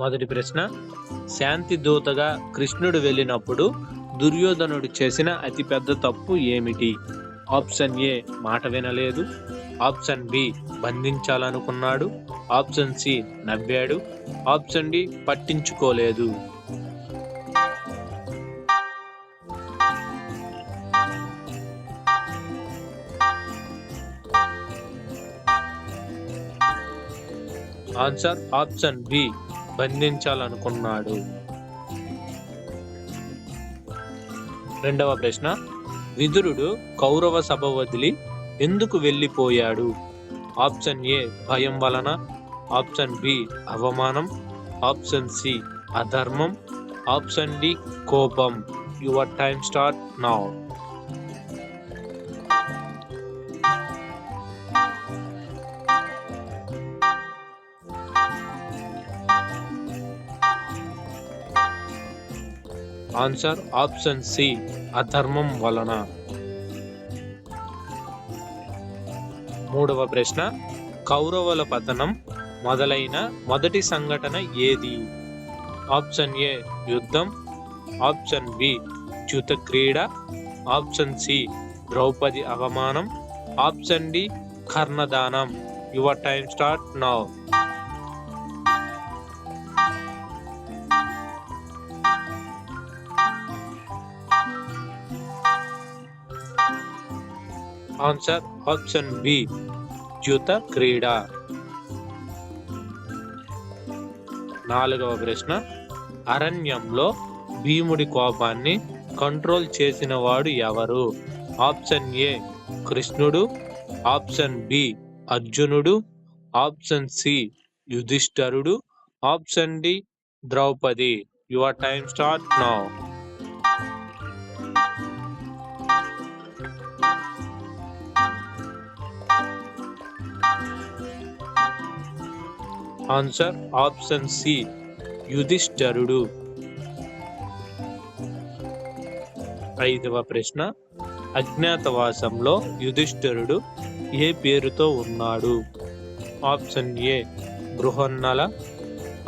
మొదటి ప్రశ్న శాంతి దూతగా కృష్ణుడు వెళ్ళినప్పుడు దుర్యోధనుడు చేసిన అతిపెద్ద తప్పు ఏమిటి? ఆప్షన్ ఏ మాట వినలేదు. ఆప్షన్ బి బంధించాలనుకున్నాడు. ఆప్షన్ సి నవ్వాడు. ఆప్షన్ డి పట్టించుకోలేదు. ఆన్సర్ ఆప్షన్ బి బంధించాలనుకున్నాడు. రెండవ ప్రశ్న విదురుడు కౌరవ సభ వదిలి ఎందుకు వెళ్ళిపోయాడు? ఆప్షన్ ఏ భయం వలన. ఆప్షన్ బి అవమానం. ఆప్షన్ సి అధర్మం. ఆప్షన్ డి కోపం. Your time start now. Answer option C అధర్మం వలన. మూడవ ప్రశ్న కౌరవుల పతనం మొదలైన మొదటి సంఘటన ఏది? ఆప్షన్ ఏ యుద్ధం. ఆప్షన్ బి చ్యుత క్రీడ. ఆప్షన్ సి ద్రౌపది అవమానం. Option D కర్ణదానం. Your time start now. Answer option B జ్యుత క్రీడ. నాలుగవ ప్రశ్న అరణ్యంలో భీముడి కోపాన్ని కంట్రోల్ చేసిన వాడు ఎవరు? ఆప్షన్ ఏ కృష్ణుడు. ఆప్షన్ బి అర్జునుడు. Option C యుధిష్ఠరుడు. Option D Draupadi. Your time start now. Answer option C యుధిష్ఠరుడు. ఐదవ ప్రశ్న అజ్ఞాతవాసంలో యుధిష్ఠరుడు ఏ పేరుతో ఉన్నాడు? Option A Grihannala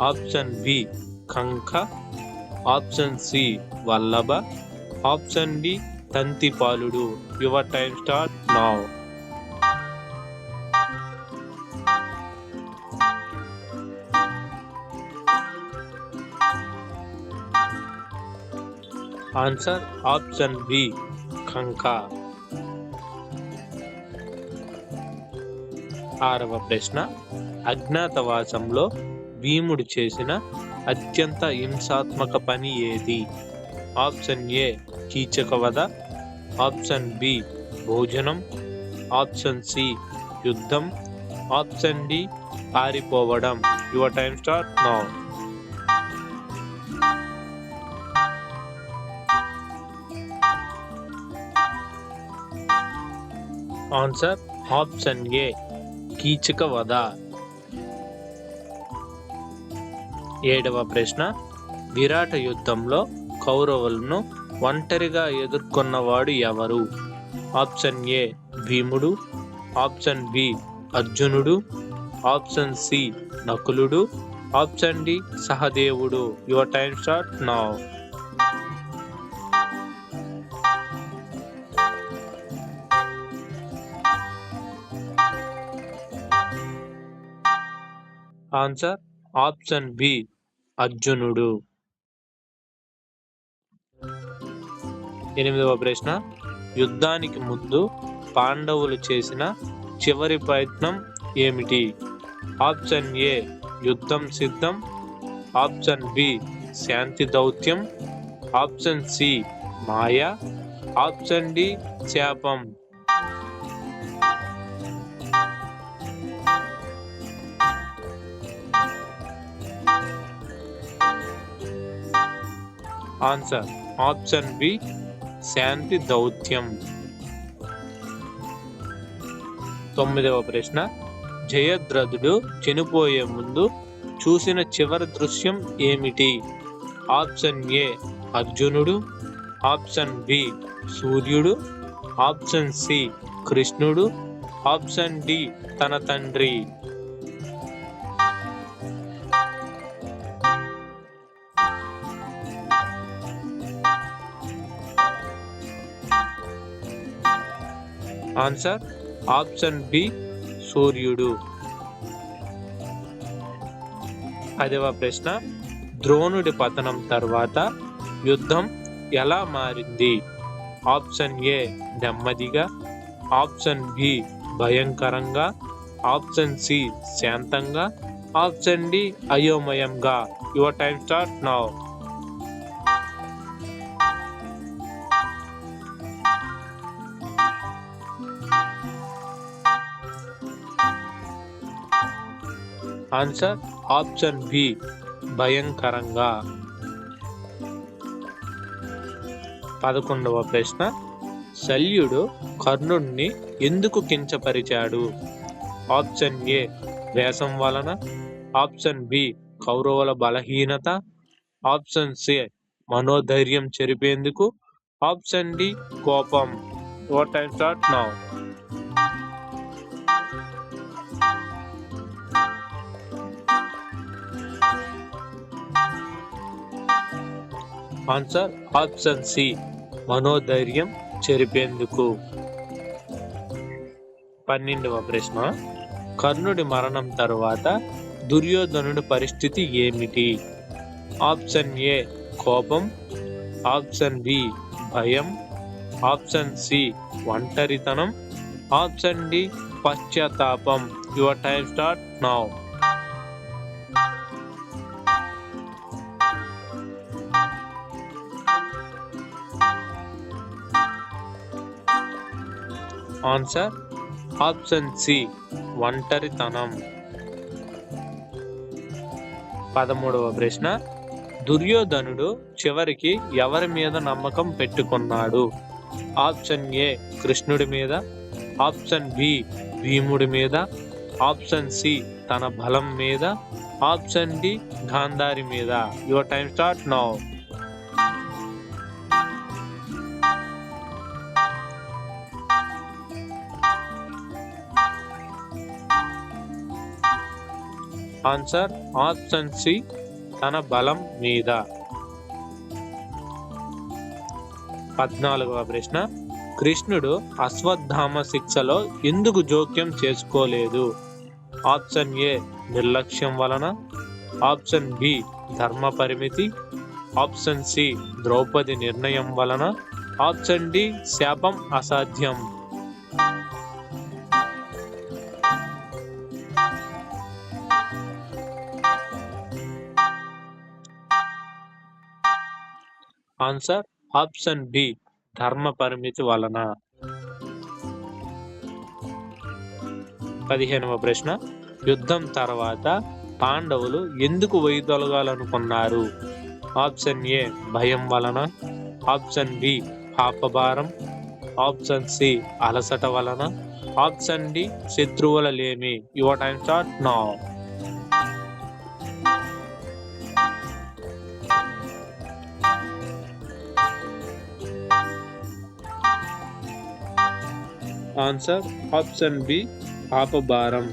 option B Kanka option C Vallabha. Option D తంతిపాలుడు. Your time start now. Answer option B Kanka ఆరవ ప్రశ్న అజ్ఞాతవాసంలో భీముడు చేసిన అత్యంత హింసాత్మక పని ఏది? ఆప్షన్ ఏ కీచకవధ ఆప్షన్ బి భోజనం. ఆప్షన్ సి యుద్ధం. ఆప్షన్ డి పారిపోవడం. Your time start now answer option A Keechaka వధ ఏడవ ప్రశ్న విరాట యుద్ధంలో కౌరవులను ఒంటరిగా ఎదుర్కొన్నవాడు ఎవరు? ఆప్షన్ ఏ భీముడు. ఆప్షన్ బి అర్జునుడు. ఆప్షన్ సి నకులుడు. ఆప్షన్ డి సహదేవుడు. Your time start now answer option B అర్జునుడు. ఎనిమిదవ ప్రశ్న యుద్ధానికి ముందు పాండవులు చేసిన చివరి ప్రయత్నం ఏమిటి? ఆప్షన్ ఏ యుద్ధం సిద్ధం. ఆప్షన్ బి శాంతి దౌత్యం. ఆప్షన్ సి మాయ. ఆప్షన్ డి శాపం. ఆన్సర్ ఆప్షన్ బి శాంతి దౌత్యం. తొమ్మిదవ ప్రశ్న. జయద్రథుడు చనిపోయే ముందు చూసిన చివరి దృశ్యం ఏమిటి? ఆప్షన్ ఏ అర్జునుడు. ఆప్షన్ బి సూర్యుడు. ఆప్షన్ సి కృష్ణుడు. ఆప్షన్ డి తన తండ్రి. ఆన్సర్ ఆప్షన్ బి సూర్యుడు. పదవ ప్రశ్న ద్రోణుడి పతనం తర్వాత యుద్ధం ఎలా మారింది? ఆప్షన్ ఏ నెమ్మదిగా ఆప్షన్ బి భయంకరంగా ఆప్షన్ సి శాంతంగా ఆప్షన్ డి అయోమయంగా. Your time start now answer option B భయంకరంగా. పదకొండవ ప్రశ్న శల్యుడు కర్ణుణ్ణి ఎందుకు కించపరిచాడు? ఆప్షన్ ఏ వేషం వలన. ఆప్షన్ బి కౌరవుల బలహీనత. ఆప్షన్ సి మనోధైర్యం చెరిపేందుకు. ఆప్షన్ డి కోపం. Your time start now answer option C మనోధైర్యం చెరిపేందుకు. పన్నెండవ ప్రశ్న కర్ణుడి మరణం తరువాత దుర్యోధనుడి పరిస్థితి ఏమిటి? ఆప్షన్ ఏ కోపం. ఆప్షన్ బి భయం. ఆప్షన్ సి ఒంటరితనం. ఆప్షన్ డి పశ్చాత్తాపం. Your time start now. Answer option C ఒంటరితనం. పదమూడవ ప్రశ్న దుర్యోధనుడు చివరికి ఎవరి మీద నమ్మకం పెట్టుకున్నాడు? ఆప్షన్ ఏ కృష్ణుడి మీద. ఆప్షన్ బి భీముడి మీద. ఆప్షన్ సి తన బలం మీద. ఆప్షన్ డి గాంధారి మీద. Your time start now. Answer option C తన బలం మీద. పద్నాలుగవ ప్రశ్న. కృష్ణుడు అశ్వత్థామ శిక్షలో ఎందుకు జోక్యం చేసుకోలేదు? ఆప్షన్ ఏ నిర్లక్ష్యం వలన. ఆప్షన్ బి ధర్మ పరిమితి. ఆప్షన్ సి ద్రౌపది నిర్ణయం వలన. ఆప్షన్ డి శాపం అసాధ్యం. ఆన్సర్ ఆప్షన్ బి ధర్మ పరిమితి వలన. పదిహేనవ ప్రశ్న యుద్ధం తర్వాత పాండవులు ఎందుకు వైదొలగాలనుకున్నారు ఆప్షన్ ఏ భయం వలన. ఆప్షన్ బి పాపభారం ఆప్షన్ సి అలసట వలన. ఆప్షన్ డి శత్రువుల లేమి. Your time start now answer option B పాపభారం